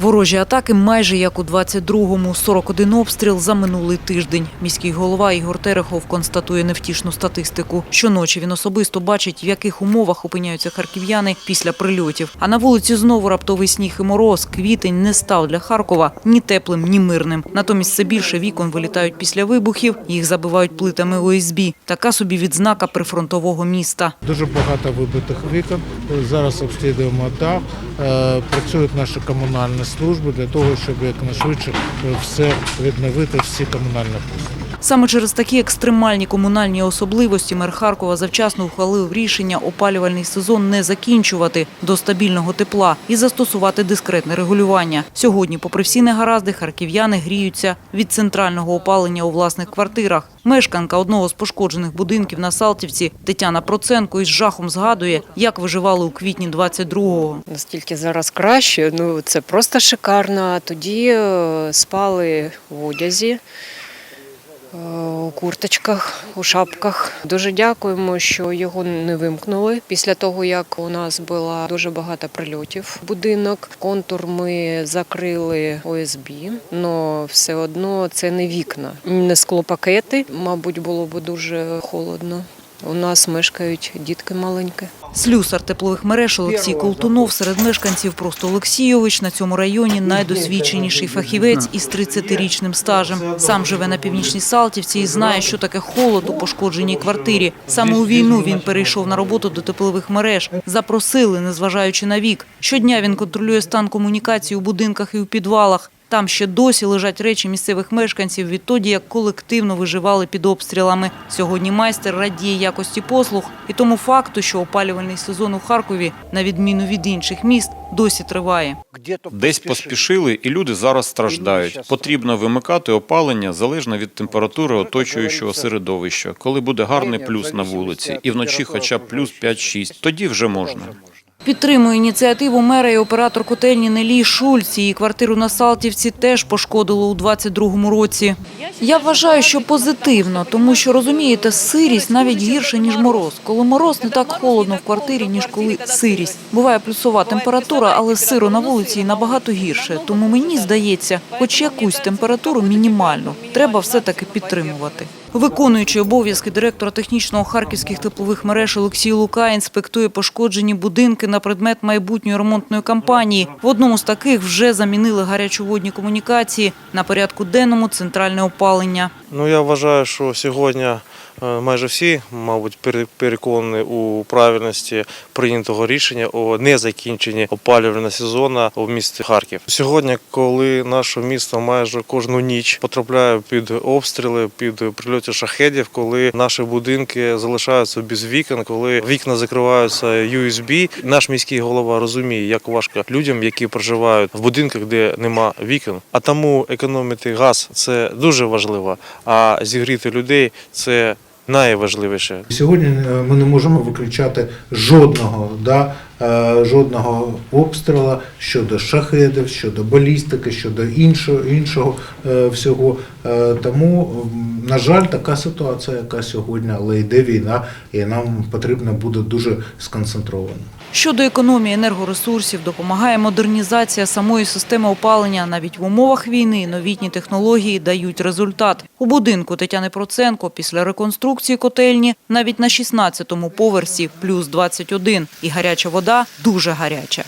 Ворожі атаки майже як у 22-му. 41 обстріл за минулий тиждень. Міський голова Ігор Терехов констатує невтішну статистику. Щоночі він особисто бачить, в яких умовах опиняються харків'яни після прильотів. А на вулиці знову раптовий сніг і мороз. Квітень не став для Харкова ні теплим, ні мирним. Натомість все більше вікон вилітають після вибухів, їх забивають плитами ОСБ. Така собі відзнака прифронтового міста. Дуже багато вибитих вікон. Зараз обслідуємо дах. Е, Працюють наші комунальні служби для того, щоб якнайшвидше е, все відновити, всі комунальні послуги. Саме через такі екстремальні комунальні особливості мер Харкова завчасно ухвалив рішення опалювальний сезон не закінчувати до стабільного тепла і застосувати дискретне регулювання. Сьогодні, попри всі негаразди, харків'яни гріються від центрального опалення у власних квартирах. Мешканка одного з пошкоджених будинків на Салтівці Тетяна Проценко із жахом згадує, як виживали у квітні 22-го. Наскільки зараз краще, ну це просто шикарно. Тоді е, спали в одязі, у курточках, у шапках. Дуже дякуємо, що його не вимкнули. Після того, як у нас було дуже багато прильотів будинок, контур ми закрили ОСБ, але все одно це не вікна, не склопакети. Мабуть, було б дуже холодно. У нас мешкають дітки маленькі. Слюсар теплових мереж Олексій Колтунов серед мешканців просто Олексійович на цьому районі найдосвідченіший фахівець із 30-річним стажем. Сам живе на північній Салтівці і знає, що таке холод у пошкодженій квартирі. Саме у війну він перейшов на роботу до теплових мереж. Запросили, незважаючи на вік. Щодня він контролює стан комунікації у будинках і у підвалах. Там ще досі лежать речі місцевих мешканців відтоді, як колективно виживали під обстрілами. Сьогодні майстер радіє якості послуг і тому факту, що опалювальний сезон у Харкові, на відміну від інших міст, досі триває. Десь поспішили, і люди зараз страждають. Потрібно вимикати опалення залежно від температури оточуючого середовища. Коли буде гарний плюс на вулиці, і вночі хоча б плюс 5-6, тоді вже можна. Підтримує ініціативу мера і оператор котельні Нелі Шульц. Її квартиру на Салтівці теж пошкодило у 22-му році. Я вважаю, що позитивно, тому що, розумієте, сирість навіть гірше, ніж мороз. Коли мороз, не так холодно в квартирі, ніж коли сирість. Буває плюсова температура, але сиро на вулиці набагато гірше. Тому мені здається, хоч якусь температуру мінімальну, треба все-таки підтримувати. Виконуючий обов'язки директора технічного харківських теплових мереж Олексій Лука інспектує пошкоджені будинки на предмет майбутньої ремонтної кампанії. В одному з таких вже замінили гарячоводні комунікації. На порядку денному центральне опалення. Ну я вважаю, що сьогодні майже всі, мабуть, пере- переконані у правильності прийнятого рішення о незакінченні опалювального сезону у місті Харків. Сьогодні, коли наше місто майже кожну ніч потрапляє під обстріли, під прильоти шахедів, коли наші будинки залишаються без вікон, коли вікна закриваються USB, наш міський голова розуміє, як важко людям, які проживають в будинках, де нема вікон. А тому економити газ це дуже важливо. А зігріти людей це найважливіше. Сьогодні е, ми не можемо виключати жодного, да, жодного обстрілу щодо шахедів, щодо балістики, щодо іншого, іншого е, всього. Е, Тому, на жаль, така ситуація, яка сьогодні, але йде війна, і нам потрібно буде дуже сконцентровано. Щодо економії енергоресурсів, допомагає модернізація самої системи опалення. Навіть в умовах війни новітні технології дають результат. У будинку Тетяни Проценко після реконструкції котельні навіть на 16-му поверсі плюс 21. І гаряча вода дуже гаряча.